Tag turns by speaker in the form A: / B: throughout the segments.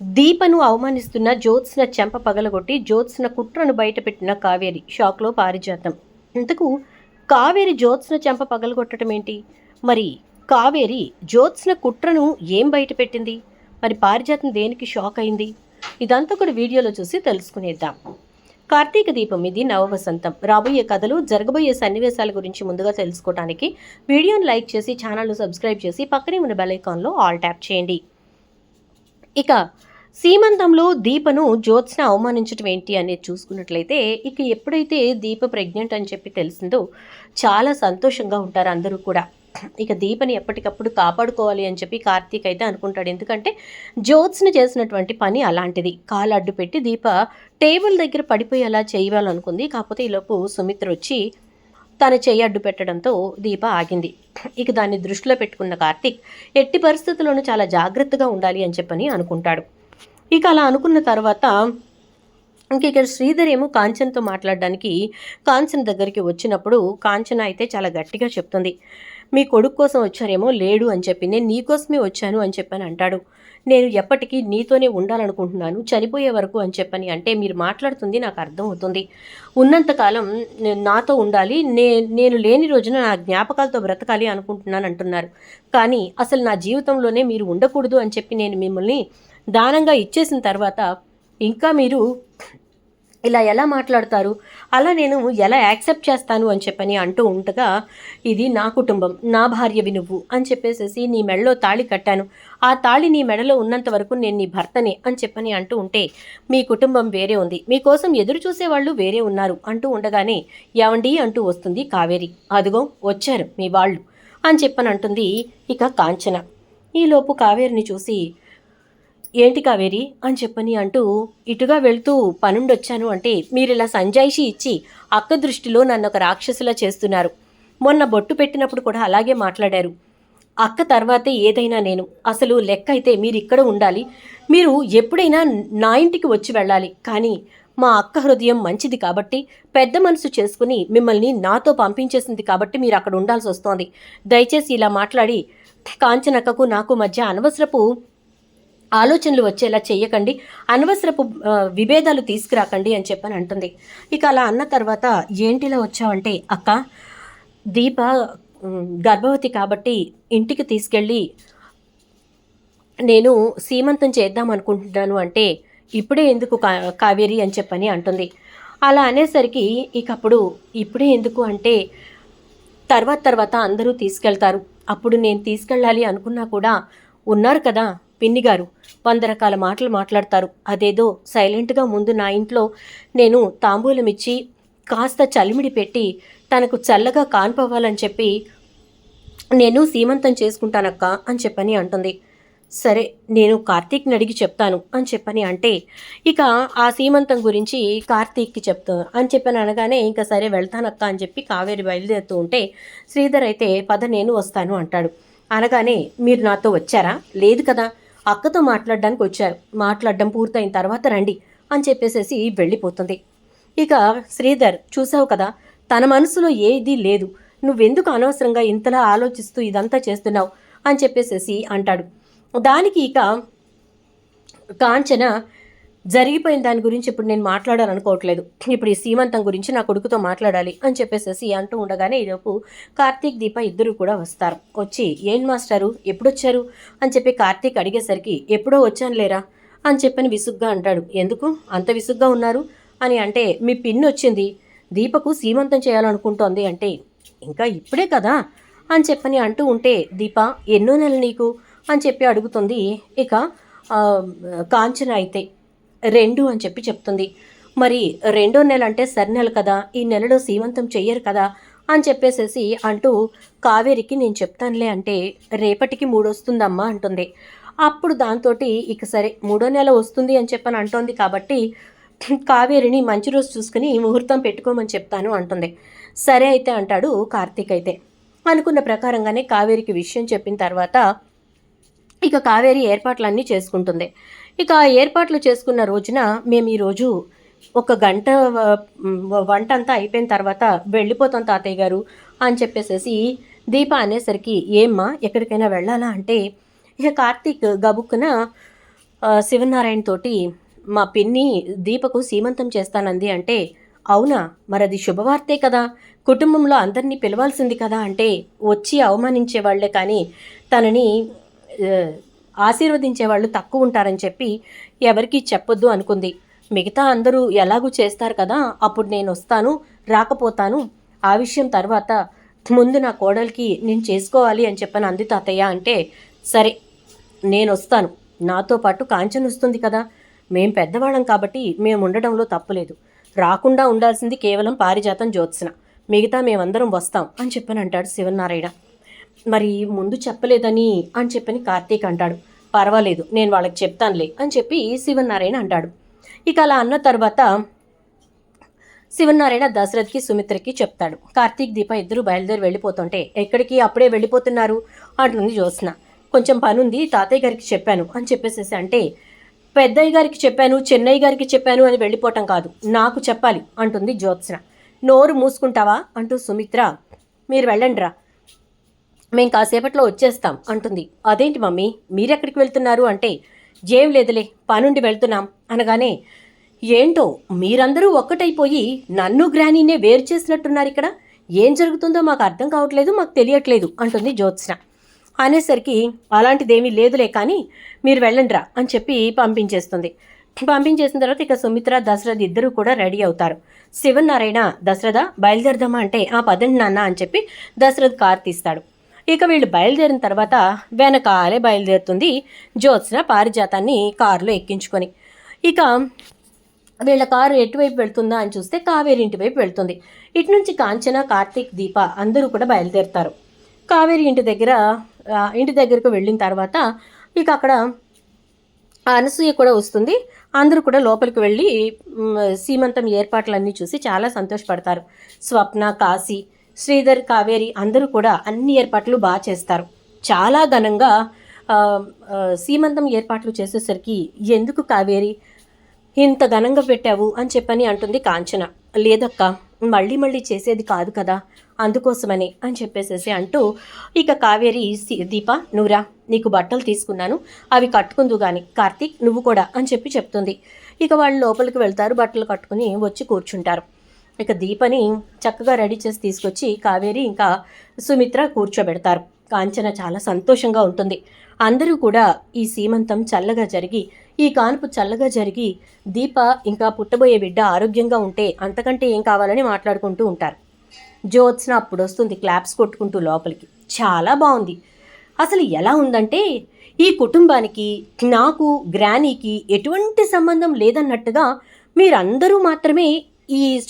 A: దీపను అవమానిస్తున్న జ్యోత్స్న చెంప పగలగొట్టి జ్యోత్స్న కుట్రను బయటపెట్టిన కావేరి. షాక్లో పారిజాతం. ఇంతకు కావేరి జ్యోత్స్న చెంప పగలగొట్టడం ఏంటి? మరి కావేరి జ్యోత్స్న కుట్రను ఏం బయటపెట్టింది? మరి పారిజాతం దేనికి షాక్ అయింది? ఇదంతా కూడా వీడియోలో చూసి తెలుసుకునేద్దాం. కార్తీక దీపం ఇది నవవసంతం రాబోయే కథలు జరగబోయే సన్నివేశాల గురించి ముందుగా తెలుసుకోవడానికి వీడియోను లైక్ చేసి ఛానల్ను సబ్స్క్రైబ్ చేసి పక్కనే ఉన్న బెల్ ఐకాన్లో ఆల్ ట్యాప్ చేయండి. ఇక సీమంతంలో దీపను జ్యోత్స్న అవమానించడం ఏంటి అనేది చూసుకున్నట్లయితే ఇక ఎప్పుడైతే దీప ప్రెగ్నెంట్ అని చెప్పి తెలిసిందో చాలా సంతోషంగా ఉంటారు అందరూ కూడా. ఇక దీపని ఎప్పటికప్పుడు కాపాడుకోవాలి అని చెప్పి కార్తీక్ అయితే అనుకుంటాడు. ఎందుకంటే జ్యోత్స్న చేసినటువంటి పని అలాంటిది. కాలు అడ్డు పెట్టి దీప టేబుల్ దగ్గర పడిపోయేలా చేయాలనుకుంది. కాకపోతే ఈలోపు సుమిత్ర వచ్చి తన చెయ్యి అడ్డు పెట్టడంతో దీప ఆగింది. ఇక దాన్ని దృష్టిలో పెట్టుకున్న కార్తీక్ ఎట్టి పరిస్థితుల్లోనూ చాలా జాగ్రత్తగా ఉండాలి అని చెప్పని అనుకుంటాడు. ఇక అలా అనుకున్న తర్వాత ఇంక ఇక్కడ శ్రీధర్ ఏమో కాంచన్తో మాట్లాడడానికి కాంచన్ దగ్గరికి వచ్చినప్పుడు కాంచన అయితే చాలా గట్టిగా చెప్తుంది మీ కొడుకు కోసం వచ్చారేమో లేడు అని చెప్పి నేను నీకోసమే వచ్చాను అని చెప్పని అంటాడు. నేను ఎప్పటికీ నీతోనే ఉండాలనుకుంటున్నాను చనిపోయే వరకు అని చెప్పని అంటే మీరు మాట్లాడుతుంది నాకు అర్థమవుతుంది ఉన్నంతకాలం నాతో ఉండాలి నే నేను లేని రోజున నా జ్ఞాపకాలతో బ్రతకాలి అనుకుంటున్నాను అంటున్నారు. కానీ అసలు నా జీవితంలోనే మీరు ఉండకూడదు అని చెప్పి నేను మిమ్మల్ని దానంగా ఇచ్చేసిన తర్వాత ఇంకా మీరు ఇలా ఎలా మాట్లాడతారు? అలా నేను ఎలా యాక్సెప్ట్ చేస్తాను అని చెప్పని అంటూ ఉండగా ఇది నా కుటుంబం నా భార్యవి నువ్వు అని చెప్పేసేసి నీ మెడలో తాళి కట్టాను. ఆ తాళి నీ మెడలో ఉన్నంత వరకు నేను నీ భర్తనే అని చెప్పని అంటూ ఉంటే మీ కుటుంబం వేరే ఉంది. మీకోసం ఎదురు చూసేవాళ్ళు వేరే ఉన్నారు అంటూ ఉండగానే ఎవండి అంటూ వస్తుంది కావేరి. అదిగో వచ్చారు మీ వాళ్ళు అని చెప్పని అంటుంది ఇక కాంచన. ఈలోపు కావేరిని చూసి ఏంటి కావేరి? అని చెప్పని అంటూ ఇటుగా వెళ్తూ పనుండొచ్చాను అంటే మీరు ఇలా సంజాయిషి ఇచ్చి అక్క దృష్టిలో నన్ను ఒక రాక్షసులా చేస్తున్నారు. మొన్న బొట్టు పెట్టినప్పుడు కూడా అలాగే మాట్లాడారు. అక్క తర్వాతే ఏదైనా నేను. అసలు లెక్క అయితే మీరు ఇక్కడ ఉండాలి. మీరు ఎప్పుడైనా నా ఇంటికి వచ్చి వెళ్ళాలి. కానీ మా అక్క హృదయం మంచిది కాబట్టి పెద్ద మనసు చేసుకుని మిమ్మల్ని నాతో పంపించేసింది కాబట్టి మీరు అక్కడ ఉండాల్సి వస్తోంది దయచేసి ఇలా మాట్లాడి కాంచనక్కకు నాకు మధ్య అనవసరపు ఆలోచనలు వచ్చేలా చేయకండి అనవసరపు విభేదాలు తీసుకురాకండి అని చెప్పని అంటుంది. ఇక అలా అన్న తర్వాత ఏంటిలా వచ్చావంటే అక్క దీప గర్భవతి కాబట్టి ఇంటికి తీసుకెళ్ళి నేను సీమంతం చేద్దాం అనుకుంటున్నాను అంటే ఇప్పుడే ఎందుకు కా కావేరి అని చెప్పని అంటుంది. అలా అనేసరికి ఇక అప్పుడు ఇప్పుడే ఎందుకు అంటే తర్వాత తర్వాత అందరూ తీసుకెళ్తారు. అప్పుడు నేను తీసుకెళ్ళాలి అనుకున్నా కూడా ఉన్నారు కదా పిన్ని గారు వంద రకాల మాటలు మాట్లాడతారు. అదేదో సైలెంట్గా ముందు నా ఇంట్లో నేను తాంబూలం ఇచ్చి కాస్త చలిమిడి పెట్టి తనకు చల్లగా కాన్పవ్వాలని చెప్పి నేను సీమంతం చేసుకుంటానక్క అని చెప్పని అంటుంది. సరే నేను కార్తీక్ని అడిగి చెప్తాను అని చెప్పని అంటే ఇక ఆ సీమంతం గురించి కార్తీక్కి చెప్తాను అని చెప్పని అనగానే ఇంకా సరే వెళ్తానక్క అని చెప్పి కావేరి బయలుదేరుతూ ఉంటే శ్రీధర్ అయితే పద నేను వస్తాను అంటాడు. అనగానే మీరు నాతో వచ్చారా? లేదు కదా. అక్కతో మాట్లాడడానికి వచ్చారు. మాట్లాడడం పూర్తయిన తర్వాత రండి అని చెప్పేసేసి వెళ్ళిపోతుంది. ఇక శ్రీధర్ చూసావు కదా తన మనసులో ఏది లేదు. నువ్వెందుకు అనవసరంగా ఇంతలా ఆలోచిస్తూ ఇదంతా చేస్తున్నావు అని చెప్పేసేసి అంటాడు. దానికి ఇక కాంచన జరిగిపోయిన దాని గురించి ఇప్పుడు నేను మాట్లాడాలనుకోవట్లేదు. ఇప్పుడు ఈ సీమంతం గురించి నా కొడుకుతో మాట్లాడాలి అని చెప్పేసేసి అంటూ ఉండగానే ఈలోపు కార్తీక్ దీప ఇద్దరు కూడా వస్తారు. వచ్చి ఏం మాస్టారు? ఎప్పుడొచ్చారు? అని చెప్పి కార్తీక్ అడిగేసరికి ఎప్పుడో వచ్చాను లేరా? అని చెప్పని విసుగ్గా అంటాడు. ఎందుకు? అంత విసుగ్గా ఉన్నారు? అని అంటే మీ పిన్ వచ్చింది. దీపకు సీమంతం చేయాలనుకుంటోంది అంటే ఇంకా ఇప్పుడే కదా? అని చెప్పని అంటూ ఉంటే దీప ఎన్నో నెలలు నీకు? అని చెప్పి అడుగుతుంది. ఇక కాంచన అయితే. రెండు అని చెప్పి చెప్తుంది. మరి రెండో నెల అంటే సరి నెల కదా ఈ నెలలో సీమంతం చెయ్యరు కదా అని చెప్పేసేసి అంటూ కావేరికి నేను చెప్తానులే అంటే రేపటికి మూడు వస్తుందమ్మా అంటుంది. అప్పుడు దాంతో ఇక సరే మూడో నెల వస్తుంది అని చెప్పని అంటోంది కాబట్టి కావేరిని మంచి రోజు చూసుకుని ముహూర్తం పెట్టుకోమని చెప్తాను అంటుంది. సరే అయితే అంటాడు కార్తీక్ అయితే. అనుకున్న ప్రకారంగానే కావేరికి విషయం చెప్పిన తర్వాత ఇక కావేరి ఏర్పాట్లన్నీ చేసుకుంటుంది. ఇక ఏర్పాట్లు చేసుకున్న రోజున మేము ఈరోజు ఒక గంట వంట అంతా అయిపోయిన తర్వాత వెళ్ళిపోతాం తాతయ్య గారు అని చెప్పేసేసి దీప అనేసరికి ఏమ్మా ఎక్కడికైనా వెళ్ళాలా? అంటే ఇక కార్తీక్ గబుక్కున శివనారాయణ తోటి మా పిన్ని దీపకు సీమంతం చేస్తానంది అంటే అవునా? మరి అది శుభవార్తే కదా. కుటుంబంలో అందరినీ పిలవాల్సింది కదా అంటే వచ్చి అవమానించే వాళ్ళే కానీ తనని ఆశీర్వదించే వాళ్ళు తక్కువ ఉంటారని చెప్పి ఎవరికీ చెప్పొద్దు అనుకుంది. మిగతా అందరూ ఎలాగూ చేస్తారు కదా అప్పుడు నేను వస్తాను రాకపోతాను. ఆ విషయం తర్వాత ముందు నా కోడలికి నేను చేసుకోవాలి అని చెప్పాను అంది తాతయ్య అంటే సరే నేను వస్తాను. నాతో పాటు కాంచన్ వస్తుంది కదా. మేం పెద్దవాళ్ళం కాబట్టి మేము ఉండడంలో తప్పులేదు రాకుండా ఉండాల్సింది కేవలం పారిజాతం జ్యోత్స్న. మిగతా మేమందరం వస్తాం అని చెప్పని అంటాడు శివనారాయణ మరి ముందు చెప్పలేదని అని చెప్పని కార్తీక్ అంటాడు. పర్వాలేదు నేను వాళ్ళకి చెప్తానులే అని చెప్పి శివనారాయణ అంటాడు. ఇక అలా అన్న తర్వాత శివనారాయణ దశరథ్కి సుమిత్రకి చెప్తాడు. కార్తీక్ దీప ఇద్దరు బయలుదేరి వెళ్ళిపోతుంటే ఎక్కడికి? అప్పుడే వెళ్ళిపోతున్నారు అంటుంది జ్యోత్స్న. కొంచెం పని ఉంది తాతయ్య గారికి చెప్పాను అని చెప్పేసేసి అంటే పెద్దయ్య గారికి చెప్పాను చెన్నయ్య గారికి చెప్పాను అని వెళ్ళిపోవటం కాదు నాకు చెప్పాలి అంటుంది జ్యోత్స్న. నోరు మూసుకుంటావా? అంటూ సుమిత్ర మీరు వెళ్ళండిరా మేం కాసేపట్లో వచ్చేస్తాం అంటుంది. అదేంటి మమ్మీ? మీరెక్కడికి వెళ్తున్నారు? అంటే ఏం లేదులే పనుండి వెళ్తున్నాం. అనగానే ఏంటో మీరందరూ ఒక్కటైపోయి నన్ను గ్రానీనే వేరు చేసినట్టున్నారు ఇక్కడ. ఏం జరుగుతుందో మాకు అర్థం కావట్లేదు మాకు తెలియట్లేదు అంటుంది జ్యోత్స్న. అనేసరికి అలాంటిదేమీ లేదులే కానీ మీరు వెళ్ళండిరా అని చెప్పి పంపించేస్తుంది. పంపించేసిన తర్వాత ఇక సుమిత్ర దశరథ్ ఇద్దరు కూడా రెడీ అవుతారు. శివనారాయణ దశరథ బయలుదేరదామా? అంటే ఆ పదండి నాన్న అని చెప్పి దశరథ్ కార్ తీస్తాడు. ఇక వీళ్ళు బయలుదేరిన తర్వాత వెనకాలే బయలుదేరుతుంది జ్యోత్స్న పారిజాతాన్ని కారులో ఎక్కించుకొని. ఇక వీళ్ళ కారు ఎటువైపు వెళ్తుందా అని చూస్తే కావేరి ఇంటి వైపు వెళ్తుంది. ఇటు నుంచి కాంచన కార్తీక్ దీప అందరూ కూడా బయలుదేరుతారు. కావేరి ఇంటి దగ్గర ఇంటి దగ్గరకు వెళ్ళిన తర్వాత ఇక అక్కడ అనసూయ కూడా వస్తుంది. అందరూ కూడా లోపలికి వెళ్ళి సీమంతం ఏర్పాట్లన్నీ చూసి చాలా సంతోషపడతారు. స్వప్న కాశీ శ్రీధర్ కావేరి అందరూ కూడా అన్ని ఏర్పాట్లు బాగా చేస్తారు. చాలా ఘనంగా సీమంతం ఏర్పాట్లు చేసేసరికి ఎందుకు కావేరి ఇంత ఘనంగా పెట్టావు అని చెప్పని అంటుంది కాంచన. లేదక్క మళ్ళీ మళ్ళీ చేసేది కాదు కదా అందుకోసమని అని చెప్పేసేసి అంటూ ఇక కావేరి దీప నూరా నీకు బట్టలు తీసుకున్నాను అవి కట్టుకుందు కానీ కార్తీక్ నువ్వు కూడా అని చెప్పి చెప్తుంది. ఇక వాళ్ళు లోపలికి వెళ్తారు బట్టలు కట్టుకుని వచ్చి కూర్చుంటారు. ఇక దీపని చక్కగా రెడీ చేసి తీసుకొచ్చి కావేరి ఇంకా సుమిత్ర కూర్చోబెడతారు. కాంచన చాలా సంతోషంగా ఉంటుంది. అందరూ కూడా ఈ సీమంతం చల్లగా జరిగి ఈ కాన్పు చల్లగా జరిగి దీప ఇంకా పుట్టబోయే బిడ్డ ఆరోగ్యంగా ఉంటే అంతకంటే ఏం కావాలని మాట్లాడుకుంటూ ఉంటారు. జ్యోత్స్న అప్పుడు వస్తుంది క్లాప్స్ కొట్టుకుంటూ లోపలికి. చాలా బాగుంది. అసలు ఎలా ఉందంటే ఈ కుటుంబానికి నాకు గ్రానీకి ఎటువంటి సంబంధం లేదన్నట్టుగా మీరందరూ మాత్రమే ఈ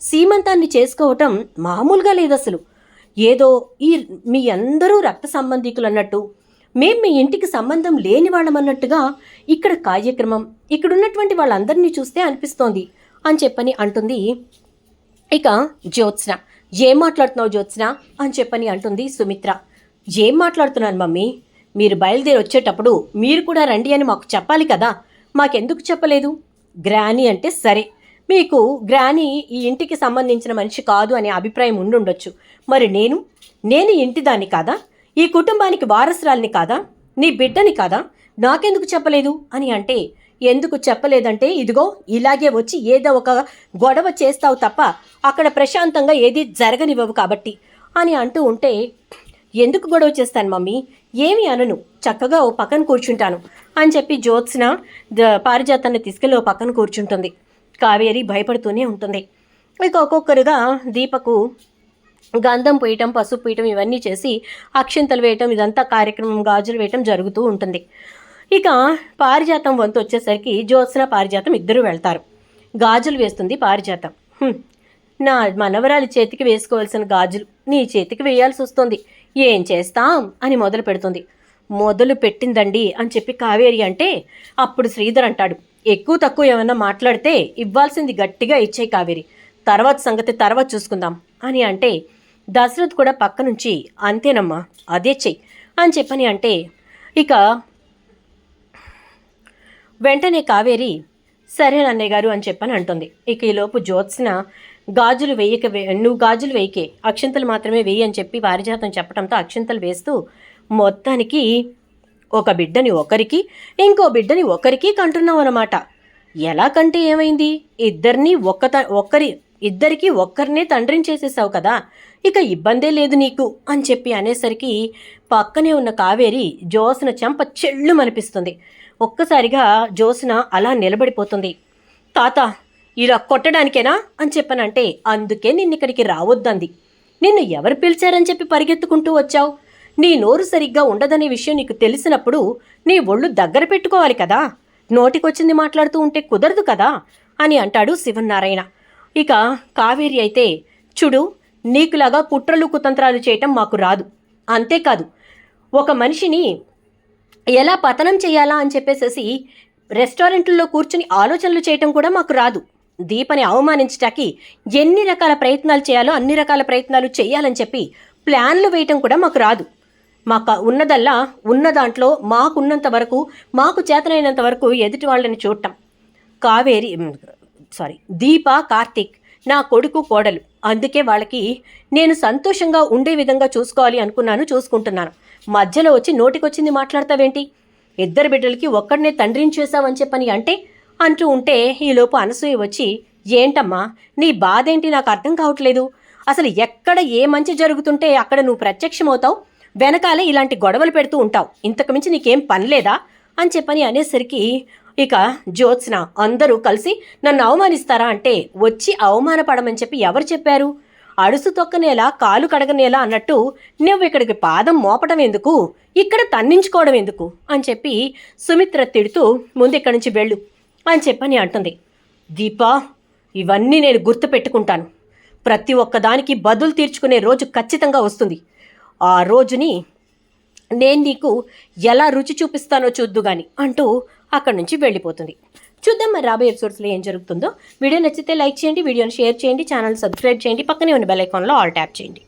A: సీమంతాన్ని చేసుకోవటం మామూలుగా లేదు అసలు ఏదో ఈ మీ అందరూ రక్త సంబంధికులు అన్నట్టు మేము మీ ఇంటికి సంబంధం లేని వాళ్ళమన్నట్టుగా ఇక్కడ కార్యక్రమం ఇక్కడ ఉన్నటువంటి వాళ్ళందరినీ చూస్తే అనిపిస్తోంది అని చెప్పని అంటుంది. ఇక జ్యోత్స్న ఏం మాట్లాడుతున్నావు జ్యోత్స్న? అని చెప్పని అంటుంది సుమిత్ర. ఏం మాట్లాడుతున్నాను మమ్మీ? మీరు బయలుదేరి వచ్చేటప్పుడు మీరు కూడా రండి అని మాకు చెప్పాలి కదా మాకెందుకు చెప్పలేదు? గ్రాని అంటే సరే మీకు గ్రాని ఈ ఇంటికి సంబంధించిన మనిషి కాదు అనే అభిప్రాయం ఉండుండొచ్చు. మరి నేను? నేను ఇంటిదాన్ని కాదా? ఈ కుటుంబానికి వారసురాల్ని కాదా? నీ బిడ్డని కాదా? నాకెందుకు చెప్పలేదు? అని అంటే ఎందుకు చెప్పలేదంటే ఇదిగో ఇలాగే వచ్చి ఏదో ఒక గొడవ చేస్తావు తప్ప అక్కడ ప్రశాంతంగా ఏది జరగనివ్వవు కాబట్టి అని అంటూ ఉంటే ఎందుకు గొడవ చేస్తాను మమ్మీ? ఏమి అనను. చక్కగా ఓ పక్కన కూర్చుంటాను. అని చెప్పి జ్యోత్స్న ద- పారిజాతాన్ని తీసుకెళ్ళి ఓ పక్కన కూర్చుంటుంది. కావేరి భయపడుతూనే ఉంటుంది. ఇక ఒక్కొక్కరుగా దీపకు గంధం పోయటం పసుపు పోయటం ఇవన్నీ చేసి అక్షింతలు వేయటం ఇదంతా కార్యక్రమం గాజులు వేయటం జరుగుతూ ఉంటుంది. ఇక పారిజాతం వంతు వచ్చేసరికి జ్యోత్స్న పారిజాతం ఇద్దరు వెళ్తారు. గాజులు వేస్తుంది పారిజాతం. నా మనవరాలి చేతికి వేసుకోవాల్సిన గాజులు నీ చేతికి వేయాల్సి వస్తుంది. ఏం చేస్తాం? అని మొదలు పెడుతుంది. మొదలు పెట్టిందండి అని చెప్పి కావేరి అంటే అప్పుడు శ్రీధర్ అంటాడు. ఎక్కువ తక్కువ ఏమైనా మాట్లాడితే ఇవ్వాల్సింది గట్టిగా ఇచ్చే కావేరి. తర్వాత సంగతి తర్వాత చూసుకుందాం. అని అంటే దశరథ్ కూడా పక్క నుంచి అంతేనమ్మా అదే చెయ్యి అని చెప్పని అంటే ఇక వెంటనే కావేరి సరే అన్నయ్య గారు అని చెప్పని అంటుంది. ఇక ఈలోపు జ్యోత్స్న గాజులు వేయక వే నువ్వు గాజులు వేయకే అక్షింతలు మాత్రమే వేయి అని చెప్పి వారిజాతం చెప్పడంతో అక్షింతలు వేస్తూ మొత్తానికి ఒక బిడ్డని ఒకరికి ఇంకో బిడ్డని ఒకరికి కంటున్నాం అనమాట ఎలా కంటే ఏమైంది? ఇద్దరిని ఒక్క త- ఒక్కరి ఇద్దరికి ఒక్కరినే తండ్రిని చేసేసావు కదా ఇక ఇబ్బందే లేదు నీకు అని చెప్పి అనేసరికి పక్కనే ఉన్న కావేరి జోస్న చెంప చెళ్ళు అనిపిస్తుంది ఒక్కసారిగా జోస్న అలా నిలబడిపోతుంది. తాత ఇలా కొట్టడానికేనా అని చెప్పనంటే అందుకే నిన్ను ఇక్కడికి రావద్దంది. నిన్ను ఎవరు పిలిచారని చెప్పి పరిగెత్తుకుంటూ వచ్చావు? నీ నోరు సరిగ్గా ఉండదనే విషయం నీకు తెలిసినప్పుడు నీ ఒళ్ళు దగ్గర పెట్టుకోవాలి కదా. నోటికొచ్చింది మాట్లాడుతూ ఉంటే కుదరదు కదా అని అంటాడు శివనారాయణ ఇక కావేరి అయితే చూడు నీకులాగా కుట్రలు కుతంత్రాలు చేయటం మాకు రాదు. అంతేకాదు ఒక మనిషిని ఎలా పతనం చేయాలా అని చెప్పేసేసి రెస్టారెంట్లో కూర్చుని ఆలోచనలు చేయటం కూడా మాకు రాదు. దీపని అవమానించటానికి ఎన్ని రకాల ప్రయత్నాలు చేయాలో అన్ని రకాల ప్రయత్నాలు చేయాలని చెప్పి ప్లాన్లు వేయటం కూడా మాకు రాదు. మాకు ఉన్నదల్లా ఉన్న దాంట్లో మాకున్నంత వరకు మాకు చేతనైనంత వరకు ఎదుటి వాళ్ళని చూడటం. కావేరి సారీ దీప కార్తీక్ నా కొడుకు కోడలు. అందుకే వాళ్ళకి నేను సంతోషంగా ఉండే విధంగా చూసుకోవాలి అనుకున్నాను చూసుకుంటున్నాను. మధ్యలో వచ్చి నోటికొచ్చింది మాట్లాడతావేంటి? ఇద్దరు బిడ్డలకి ఒక్కడనే తండ్రిని చేశావని చెప్పని అంటే అంటూ ఉంటే ఈలోపు అనసూయ వచ్చి ఏంటమ్మా నీ బాధేంటి? నాకు అర్థం కావట్లేదు. అసలు ఎక్కడ ఏ మంచి జరుగుతుంటే అక్కడ నువ్వు ప్రత్యక్షమవుతావు? వెనకాలే ఇలాంటి గొడవలు పెడుతూ ఉంటావు. ఇంతకు మించి నీకేం పని లేదా? అని చెప్పని అనేసరికి ఇక జ్యోత్స్న అందరూ కలిసి నన్ను అవమానిస్తారా అంటే వచ్చి అవమానపడమని చెప్పి ఎవరు చెప్పారు? అడుసు తొక్కనేలా కాలు కడగనేలా అన్నట్టు నువ్వు ఇక్కడికి పాదం మోపడం ఎందుకు? ఇక్కడ తన్నించుకోవడం ఎందుకు? అని చెప్పి సుమిత్ర తిడుతూ ముందు ఇక్కడి నుంచి వెళ్ళు అని చెప్పని అంటుంది. దీపా ఇవన్నీ నేను గుర్తు పెట్టుకుంటాను ప్రతి ఒక్కదానికి బదులు తీర్చుకునే రోజు ఖచ్చితంగా వస్తుంది. ఆ రోజుని నేను నీకు ఎలా రుచి చూపిస్తానో చూద్దు గాని అంటూ అక్కడి నుంచి వెళ్ళిపోతుంది. చూద్దాం మరి రాబోయే ఎపిసోడ్స్లో ఏం జరుగుతుందో. వీడియో నచ్చితే లైక్ చేయండి వీడియోని షేర్ చేయండి ఛానల్ సబ్స్క్రైబ్ చేయండి పక్కనే ఉన్న బెల్ ఐకాన్లో ఆల్ ట్యాప్ చేయండి.